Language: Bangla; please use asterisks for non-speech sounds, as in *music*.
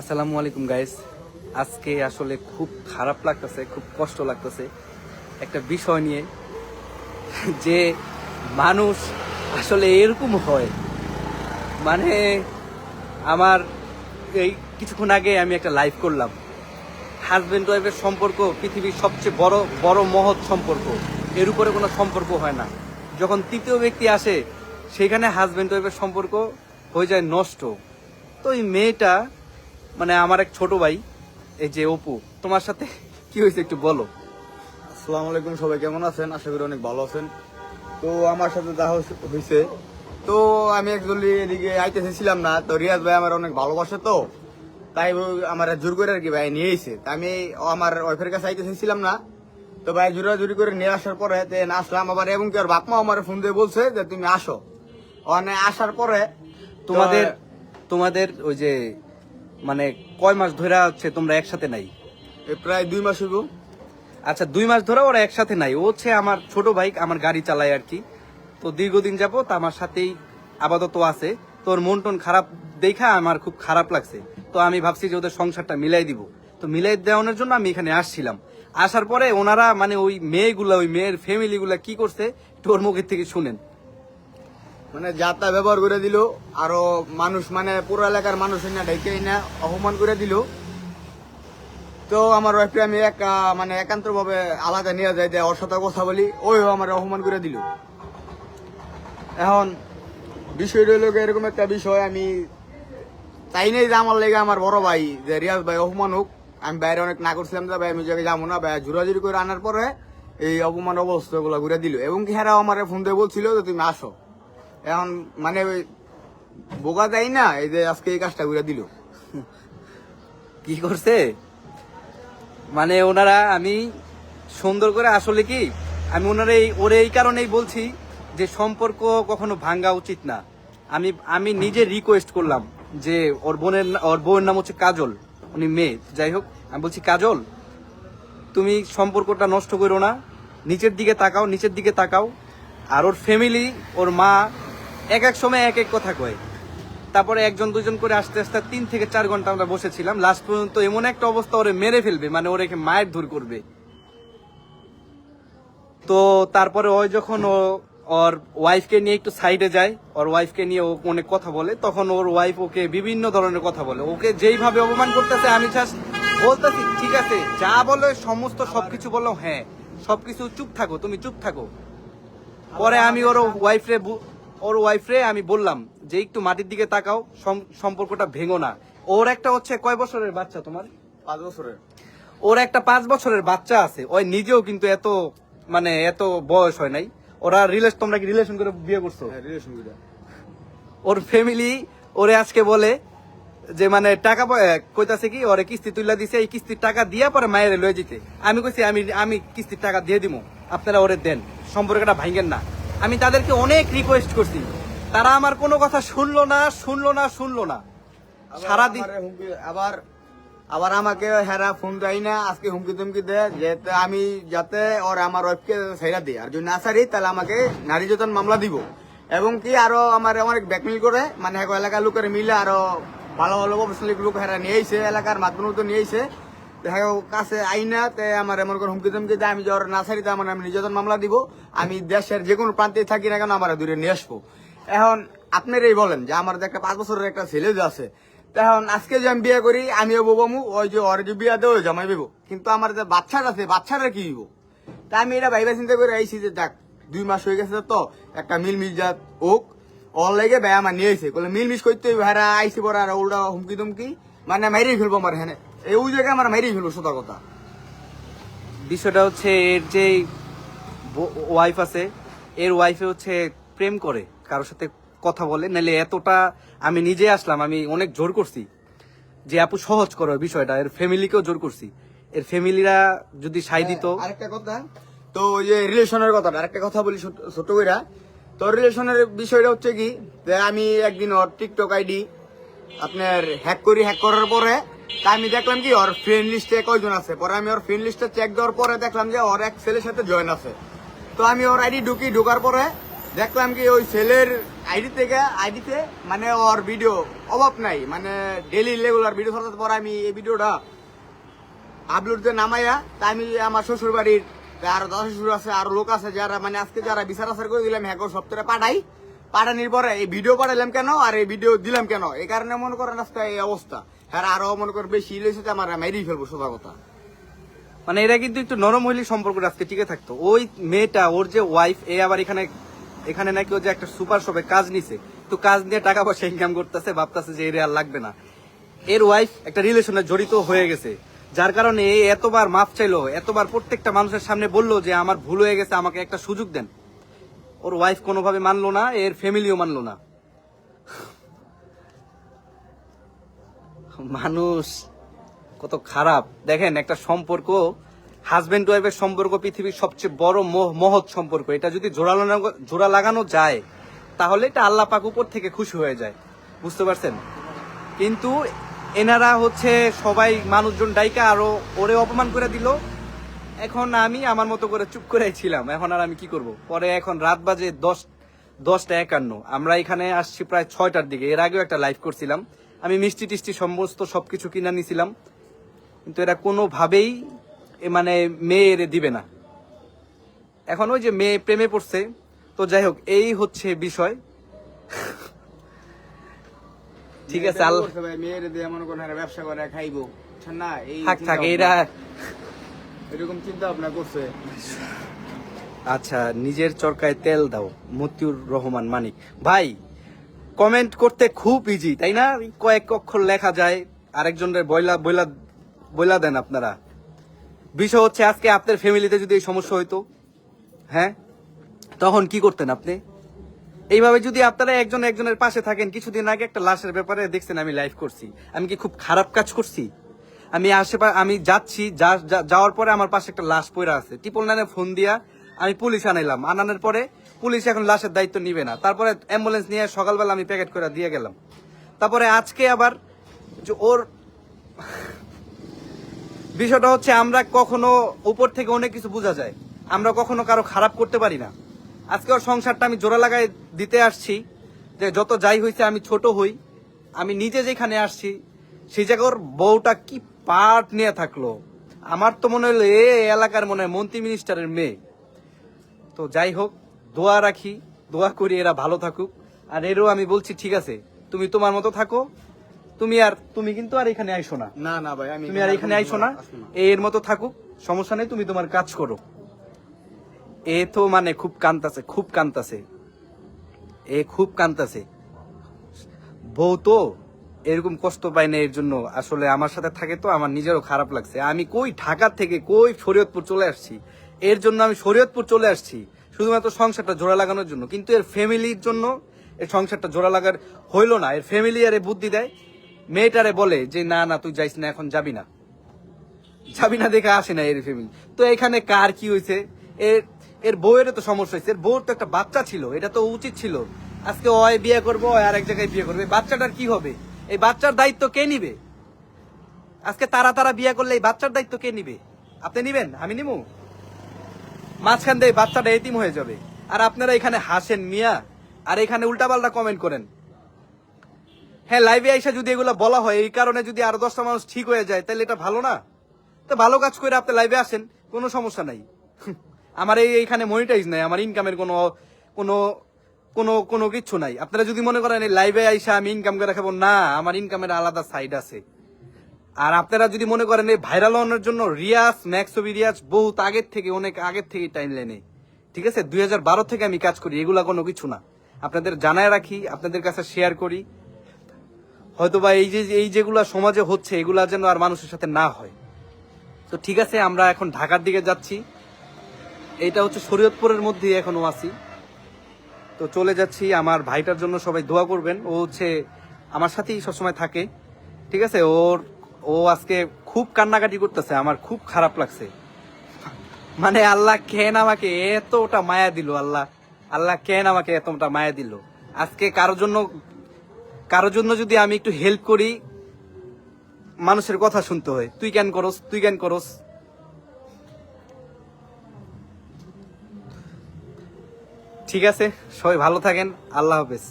আসসালামু আলাইকুম গাইস আজকে আসলে খুব খারাপ লাগতেছে, খুব কষ্ট লাগতেছে। একটা বিষয় নিয়ে যে মানুষ আসলে এরকম হয়। মানে আমার এই কিছুক্ষণ আগে আমি একটা লাইভ করলাম। হাজব্যান্ড ওয়াইফের সম্পর্ক পৃথিবীর সবচেয়ে বড় বড় মহৎ সম্পর্ক। এর উপরে কোনো সম্পর্ক হয় না। যখন তৃতীয় ব্যক্তি আসে, সেখানে হাজব্যান্ড ওয়াইফের সম্পর্ক হয়ে যায় নষ্ট। তো এই মেয়েটা মানে আমার এক ছোট ভাই এই যে অপু তোমার সাথে *laughs* কি হয়েছে একটু বলো। আসসালামু আলাইকুম সবাই কেমন আছেন? আশা করি অনেক ভালো আছেন। তো আমার সাথে যা হয়েছে- তো আমি একচুয়ালি এদিকে আইতেছিলাম না। তো রিয়াজ ভাই আমার অনেক ভালোবাসে তো। তাই আমার জোর করে আর কি ভাই নিয়ে এসে তা আমি আমার ওয়াইফের কাছে আইতেছিলাম না। তো ভাই জোরাজুরি করে নিয়ে আসার পরে আসলাম। আবার এবং কি ওর বাপ মা আমার ফোন দিয়ে বলছে যে তুমি আসো। ওখানে আসার পরে তোমাদের তোমাদের ওই যে মানে কয় মাস ধরে হচ্ছে তোমরা একসাথে নাই? প্রায় দুই মাস হইব। আচ্ছা দুই মাস ধরে ওরা একসাথে নাই। ও হচ্ছে আমার ছোট ভাই আমার গাড়ি চালায় আর কি। তো দীর্ঘদিন যাবত আমার সাথেই আপাতত আছে। তোর মন টন খারাপ দেখা আমার খুব খারাপ লাগছে। তো আমি ভাবছি যে ওদের সংসারটা মিলাই দিব। তো মিলাই দেওয়ানোর জন্য আমি এখানে আসছিলাম। আসার পরে ওনারা মানে ওই মেয়েগুলা ওই মেয়ের ফ্যামিলি গুলা কি করছে একটু ওর মুখের থেকে শুনেন। মানে যাতা ব্যবহার করে দিল, আরও মানুষ মানে পুরো এলাকার মানুষ না ডেকে না অপমান করে দিল। তো আমার ওয়াইফকে আমি এক মানে একান্ত ভাবে আলাদা নিয়ে যাই যে ওর কথা বলি ওই আমার অপমান করে দিল। এখন বিষয়টা হলো এরকম একটা বিষয়, আমি তাই নাই যে আমার লেগে আমার বড় ভাই, যে রিয়াজ ভাই অপমান হোক। আমি বাইরে অনেক না করছিলাম যে ভাই, আমি জায়গায় যাব না, ভাই জোরাজুরি করে আনার পরে এই অপমান অবস্থা গুলা ঘুরে দিল। এবং হ্যাঁ আমার ফোন দিয়ে বলছিল যে তুমি আসো। এখন মানে বোকা দেয় না, এই যে আজকে এই কাজটা ঘুরে দিল। কি করছে? মানে ওনারা আমি সুন্দর করে আসলে কি, আমি ওনারা এই, ওরে এই কারণেই বলছি যে সম্পর্ক কখনো ভাঙ্গা উচিত না। আমি আমি নিজে রিকোয়েস্ট করলাম যে ওর বোনের, ওর বউয়ের নাম হচ্ছে কাজল, উনি মেয়ে। যাই হোক, আমি বলছি, কাজল, তুমি সম্পর্কটা নষ্ট করো না, নিচের দিকে তাকাও, নিচের দিকে তাকাও। আর ওর ফ্যামিলি ওর মা এক এক সময় এক এক কথা কয়। তারপরে একজন, দুজন করে আস্তে আস্তে তিন থেকে চার ঘণ্টা আমরা বসেছিলাম। লাস্ট পর্যন্ত এমন একটা অবস্থা ওরে মেরে ফেলবে মানে ওরে মায়ের ধর করবে। তো তারপরে ওই যখন ও ওর ওয়াইফকে নিয়ে একটু সাইডে যায়, ওর ওয়াইফকে নিয়ে ও অনেক কথা বলে, তখন ওর ওয়াইফ ওকে বিভিন্ন ধরনের কথা বলে। ওকে যেইভাবে অপমান করতেছে, আমি জাস্ট বলতেছি, ঠিক আছে, যা বলে, সমস্ত সবকিছু বলল হ্যাঁ সবকিছু চুপ থাকো, তুমি চুপ থাকো। পরে আমি ওর ওয়াইফরে ওর ওয়াইফরে আমি বললাম যে একটু মাটির দিকে তাকাও সম্পর্কটা ভেঙো না। ওর একটা হচ্ছে কয় বছরের বাচ্চা তোমার? পাঁচ বছরের। ওর একটা পাঁচ বছরের বাচ্চা আছে। ওই নিজেও কিন্তু এত মানে এত বয়স হয় নাই। ওরা রিলেশন তোমরা কি রিলেশন করে বিয়ে করছ? হ্যাঁ রিলেশন করে। ওর ফ্যামিলি ওরে আজকে বলে যে মানে টাকা কইতাছে কি ওরে কিস্তি তুইলা দিছে এই কিস্তির টাকা দিয়া পরে মায়ের লয়ে যেতে। আমি কইছি আমি আমি কিস্তির টাকা দিয়ে দিমু। আপনারা ওরে দেন। সম্পর্কটা ভাঙেন না। আমি তাদেরকে অনেক রিকোয়েস্ট করছি। তারা আমার কোনো কথা শুনলো না শুনলো না শুনলো না। সারাদিন আবার আবার আমাকে হেরা ফোন দেয় না আজকে হুমকি তুমকি দেয় যেতে আমি যাতে ওর আমার ওয়াইফকে ছেড়া দিই। আর যদি না ছাড়ি তাহলে আমাকে নারী যতন মামলা দিব। এবং কি আরও আমার অনেক ব্যাকমিল করে মানে এক এলাকার লোকের মিলে আরও ভালো ভালো প্রফেশনাল লোক হেরা নিয়ে এলাকার মাধ্যমে তো নিয়ে দেখা কাছে আইনা, তে আমার এমন করে হুমকি তুমকি দেয়, আমি জ্বর না ছাড়ি আমার আমি নির্যাতন মামলা দিব। আমি দেশের যে কোনো প্রান্তে থাকি না কেন আমার দূরে নিয়ে আসব। এখন আপনারাই বলেন যে আমার একটা পাঁচ বছরের একটা ছেলে যে আছে এখন আজকে যে আমি বিয়ে করি, আমিও ববামু ওই যে ওর যে বিয়া দেওয়া জামাই বেবো। কিন্তু আমার যে বাচ্চাটা আছে, বাচ্চারা কি দিব তা আমি এটা ভাইবা চিন্তা করে আইছি যে দেখ, দুই মাস হয়ে গেছে তো, একটা মিল মিল জাত ওক ওর লেগে ভাই আমার নিয়ে আইছে। বলে মিল মিস করতে ভাইরা আইসি পরে আর উল্টা হুমকি তুমকি মানে মাইরেই ফেলব আমার হ্যাঁ এই ওই জায়গায় আমার মাইরেই ফেলব সোজা কথা। বিষয়টা হচ্ছে এর যে ওয়াইফ আছে এর ওয়াইফে হচ্ছে প্রেম করে কারোর সাথে কথা বলে। নাহলে এতটা আমি নিজে আসলাম আমি অনেক জোর করছি। যে আপু সহজ করো বিষয়টা এর ফ্যামিলিকেও জোর করছি। এর ফ্যামিলিরা যদি সাই দিত। হ্যাঁ, আরেকটা কথা তো ওই যে রিলেশনের কথাটা আরেকটা কথা বলি ছোট- ছোট কইরা। তো রিলেশনের বিষয়টা হচ্ছে কি যে আমি একদিন ওর টিকটক আইডি আপনার হ্যাক করি হ্যাক করার পরে তা আমি দেখলাম কি, ওর ফ্রেন্ড লিস্টে কয়জন আছে? পরে আমি ওর ফ্রেন্ড লিস্টে চেক দেওয়ার পরে দেখলাম যে ওর এক ছেলের সাথে জয়েন আছে। তো আমি ওর আইডি ঢুকি, ঢুকার পরে দেখলাম কি, ওই ছেলের আইডি থেকে আইডিতে মানে ওর ভিডিও অভাব নাই মানে ডেলি রেগুলার ভিডিও ছাড়ার পর আমি এই ভিডিওটা আপলোড দিয়ে নামাইয়া, তা আমি আমার শ্বশুর বাড়ির আরও দশ শ্বশুর আছে, আর লোক আছে যারা মানে আজকে যারা বিচার আচার করে দিলাম হ্যাঁ সপ্তাহে পাঠাই। পাঠানির পরে এই ভিডিও পাঠালাম কেন, আর এই ভিডিও দিলাম কেন? এই কারণে মনে করেন আজকে এই অবস্থা। হ্যাঁ আরও মনে করেন বেশি ইলেছে আমার মেরেই ফেলব, সোজা কথা। মানে এরা কিন্তু একটু নরম হইলে সম্পর্ক আজকে টিকে থাকতো। ওই মেয়েটা, ওর যে ওয়াইফ এ আবার এখানে এখানে নাকি ও যে একটা সুপার শপে কাজ নিছে। তো কাজ নিয়ে টাকা পয়সা ইনকাম করতেছে, ভাবতেছে যে এর আর লাগবে না। এর ওয়াইফ একটা রিলেশনে জড়িত হয়ে গেছে। যার কারণে এ এতবার মাফ চাইলো, এতবার প্রত্যেকটা মানুষের সামনে বলল যে আমার ভুল হয়ে গেছে, আমাকে একটা সুযোগ দেন। ওর ওয়াইফ কোনোভাবে মানলো না, এর ফ্যামিলিও মানলো না। মানুষ কত খারাপ। দেখেন, একটা সম্পর্ক হাজবেন্ড ওয়াইফের সম্পর্ক পৃথিবীর সবচেয়ে বড় মহ- মহৎ সম্পর্ক। এটা যদি জোড়া জোড়া লাগানো যায়, তাহলে এটা আল্লাহ পাক উপর থেকে খুশি হয়ে যায়। বুঝতে পারছেন? কিন্তু এনারা হচ্ছে সবাই মানুষজন ডাইকা আরও ওরে অপমান করে দিল। এখন আমি আমার মতো করে চুপ করে ছিলাম। এখন আর আমি কি করব? পরে এখন রাত বাজে দশ দশটা একান্ন। আমরা এখানে আসছি প্রায় ছয়টার দিকে। এর আগেও একটা লাইভ করছিলাম। আমি মিষ্টি টিষ্টি সমস্ত সবকিছু কিনে নিছিলাম কিন্তু এরা কোনোভাবেই মানে মেয়ে এরে দিবে না। এখন ওই যে মেয়ে প্রেমে পড়ছে তো যাই হোক এই হচ্ছে বিষয়। ঠিক আছে আল্লাহ মেয়ের দিয়ে মনে করেন ব্যবসা করে খাইবো। না এই থাক থাক এরা এরকম চিন্তা ভাবনা করছে। আচ্ছা নিজের চরকায় তেল দাও মতিউর রহমান মানিক। ভাই কমেন্ট করতে খুব ইজি তাই না? কয়েক অক্ষর লেখা যায়, আরেকজনের বইলা বইলা বইলা দেন আপনারা। বিষয় হচ্ছে, আজকে আপনার ফ্যামিলিতে যদি এই সমস্যা হইতো হ্যাঁ? তখন কি করতেন আপনি? এইভাবে যদি আপনারা একজন একজনের পাশে থাকেন, কিছুদিন আগে একটা লাশের ব্যাপারে দেখছেন, আমি লাইভ করছি। আমি কি খুব খারাপ কাজ করছি? আমি আশেপাশে, আমি যাচ্ছি যাওয়ার পরে আমার পাশে একটা লাশ পড়ে আছে। টিপল নাইনে ফোন দিয়া আমি পুলিশ আনাইলাম। আনানোর পরে পুলিশ এখন লাশের দায়িত্ব নিবে না। তারপরে অ্যাম্বুলেন্স নিয়ে সকালবেলা আমি প্যাকেট করে দিয়ে গেলাম। তারপরে আজকে আবার যে ওর বিষয়টা হচ্ছে আমরা কখনো উপর থেকে অনেক কিছু বোঝা যায়। আমরা কখনো কারও খারাপ করতে পারি না। আজকে ওর সংসারটা আমি জোড়া লাগাই দিতে আসছি যে যত যাই হয়েছে আমি ছোট হই। আমি নিজে যেখানে আসছি, সেই জায়গায় ওর বউটা কি পাট নিয়ে থাকল? আমার তো মনে হলো এ এলাকার মনে হয় মন্ত্রী মিনিস্টারের মেয়ে। তো যাই হোক দোয়া রাখি দোয়া করি এরা ভালো থাকুক। আর এরও আমি বলছি ঠিক আছে তুমি তোমার মতো থাকো। তুমি আর তুমি কিন্তু আর এখানে আইসো না। না না ভাই আমি তুমি আর এখানে আইসো না। এর মতো থাকুক সমস্যা নেই তুমি তোমার কাজ করো। এ তো মানে খুব কান্তাছে খুব কান্তাছে। এ খুব কান্তাছে। বউ তো এরকম কষ্ট পায় না এর জন্য। আসলে আমার সাথে থাকে তো আমার নিজেরও খারাপ লাগছে। আমি কই ঢাকা থেকে কই শরীয়তপুর চলে আসছি? এর জন্য আমি শরীয়তপুর চলে আসছি। শুধুমাত্র সংসারটা জোড়া লাগানোর জন্য, কিন্তু এর ফ্যামিলির জন্য এর সংসারটা জোড়া লাগার হইল না। এর ফ্যামিলি আরে বুদ্ধি দেয়, মেয়েটারে বলে যে, না না, তুই যাইস না, এখন যাবি না। যাবি না দেখে আসে না এর ফ্যামিলি তো এখানে কার কি হয়েছে এর এর বউয়ের তো সমস্যা হয়েছে এর বউর তো একটা বাচ্চা ছিল, এটা তো উচিত ছিল। আজকে অয় বিয়ে করব ওই আরেক জায়গায় বিয়ে করবে। বাচ্চাটার কি হবে? এই বাচ্চার দায়িত্ব কে নিবে? আজকে তারা তারা বিয়ে করলে এই বাচ্চার দায়িত্ব কে নিবে? আপনি নিবেন? আমি নিবো মাঝখান দিয়ে বাচ্চাটা এতিম হয়ে যাবে। আর আপনারা এখানে হাসেন মিয়া, আর এখানে উল্টাপাল্টা কমেন্ট করেন। হ্যাঁ লাইভে আইসা যদি এগুলো বলা হয়, এই কারণে যদি আরও দশটা মানুষ ঠিক হয়ে যায়, তাহলে এটা ভালো না? তো ভালো কাজ করে আপনি লাইভে আসেন, কোনো সমস্যা নাই। *laughs* আমার এই এইখানে মনিটাইজ নাই, আমার ইনকামের কোনো কোনো কোনো কোনো কিচ্ছু নাই। আপনারা যদি মনে করেন লাইভে আইসা আমি ইনকাম করে খাব, না, আমার ইনকামের আলাদা সাইড আছে। আর আপনারা যদি মনে করেন এই ভাইরাল হওয়ার জন্য রিয়াজ ম্যাক্সবি রিয়াজ বহুত আগের থেকে, অনেক আগের থেকে টাইম লাইনে ঠিক আছে? দু হাজার বারো থেকে আমি কাজ করি, এগুলা কোনো কিছু না। আপনাদের জানায় রাখি, আপনাদের কাছে শেয়ার করি। হয়তোবা এই যে, এই যেগুলা সমাজে হচ্ছে, এগুলা যেন আর মানুষের সাথে না হয়। তো ঠিক আছে, আমরা এখন ঢাকার দিকে যাচ্ছি। এটা হচ্ছে শরীয়তপুরের মধ্যেই এখনও আছি। তো চলে যাচ্ছি, আমার ভাইটার জন্য সবাই দোয়া করবেন। ও হচ্ছে আমার সাথেই সবসময় থাকে। ঠিক আছে? ওর ও আজকে খুব কান্নাকাটি করতেছে, আমার খুব খারাপ লাগছে। মানে আল্লাহ কেন আমাকে এতটা মায়া দিল, আল্লাহ। আল্লাহ কেন আমাকে এতটা মায়া দিল? আজকে কারোর জন্য কারোর জন্য যদি আমি একটু হেল্প করি, মানুষের কথা শুনতে হয়। তুই কেন করস, তুই কেন করস? ঠিক আছে, সবাই ভালো থাকেন, আল্লাহ হাফেজ।